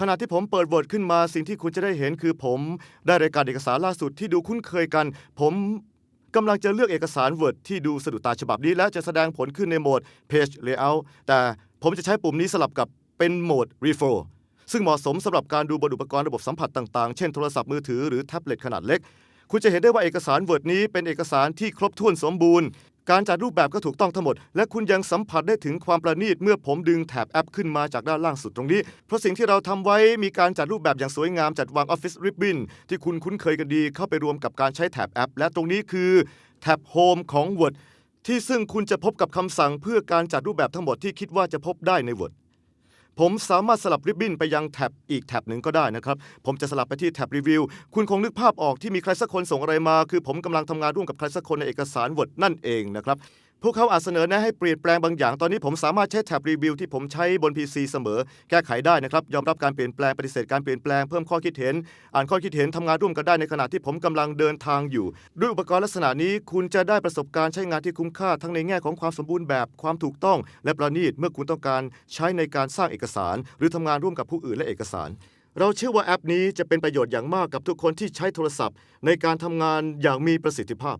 ขณะที่ผมเปิด Word ขึ้นมาสิ่งที่คุณจะได้เห็นคือผม ได้รายการเอกสารล่าสุดที่ดูคุ้นเคยกัน ผมกำลังจะเลือกเอกสาร Word ที่ดูสะดุดตาฉบับนี้ และจะแสดงผลขึ้นในโหมด Page Layout แต่ผมจะใช้ปุ่มนี้สลับกับเป็นโหมด Refill ซึ่งเหมาะสมสำหรับการดูบนอุปกรณ์ระบบสัมผัสต่างๆ เช่นโทรศัพท์มือถือหรือแท็บเล็ตขนาดเล็ก คุณจะเห็นได้ว่าเอกสาร Word นี้เป็นเอกสารที่ครบถ้วนสมบูรณ์ การจัดรูปแบบก็ถูกต้องทั้งหมด และคุณยังสัมผัสได้ถึงความประณีตเมื่อผมดึงแถบแอปขึ้นมาจากด้านล่างสุดตรงนี้ เพราะสิ่งที่เราทำไว้มีการจัดรูปแบบอย่างสวยงามจัดวางออฟฟิศริบบิ้นที่คุณคุ้นเคยกันดีเข้าไปรวมกับการใช้แถบแอป และตรงนี้คือแถบโฮมของ Word ที่ซึ่งคุณจะพบกับคำสั่งเพื่อการจัดรูปแบบทั้งหมดที่คิดว่าจะพบได้ใน Word ผมสามารถสลับริบบิ้นไปยังแท็บอีกแท็บหนึ่งก็ได้นะครับ ผมจะสลับไปที่แท็บรีวิว คุณคงนึกภาพออกที่มีใครสักคนส่งอะไรมา คือผมกำลังทำงานร่วมกับใครสักคนในเอกสาร Word นั่นเองนะครับ วกเขาอาจเสนอแนะให้เปลี่ยนแปลงบางอย่าง ตอนนี้ผมสามารถใช้แท็บรีวิวที่ผมใช้บน PC เสมอ แก้ไขได้นะครับ ยอมรับการเปลี่ยนแปลง ปฏิเสธการเปลี่ยนแปลง เพิ่มข้อคิดเห็น อ่านข้อคิดเห็น ทำงานร่วมกันได้ในขณะที่ผมกำลังเดินทางอยู่ ด้วยอุปกรณ์ลักษณะนี้ คุณจะได้ประสบการณ์ใช้งานที่คุ้มค่า ทั้งในแง่ของความสมบูรณ์แบบ ความถูกต้อง และประณีต เมื่อคุณต้องการใช้ในการสร้างเอกสาร หรือทำงานร่วมกับผู้อื่นและเอกสาร เราเชื่อว่าแอปนี้จะเป็นประโยชน์อย่างมากกับทุกคนที่ใช้โทรศัพท์ ในการทำงานอย่างมีประสิทธิภาพ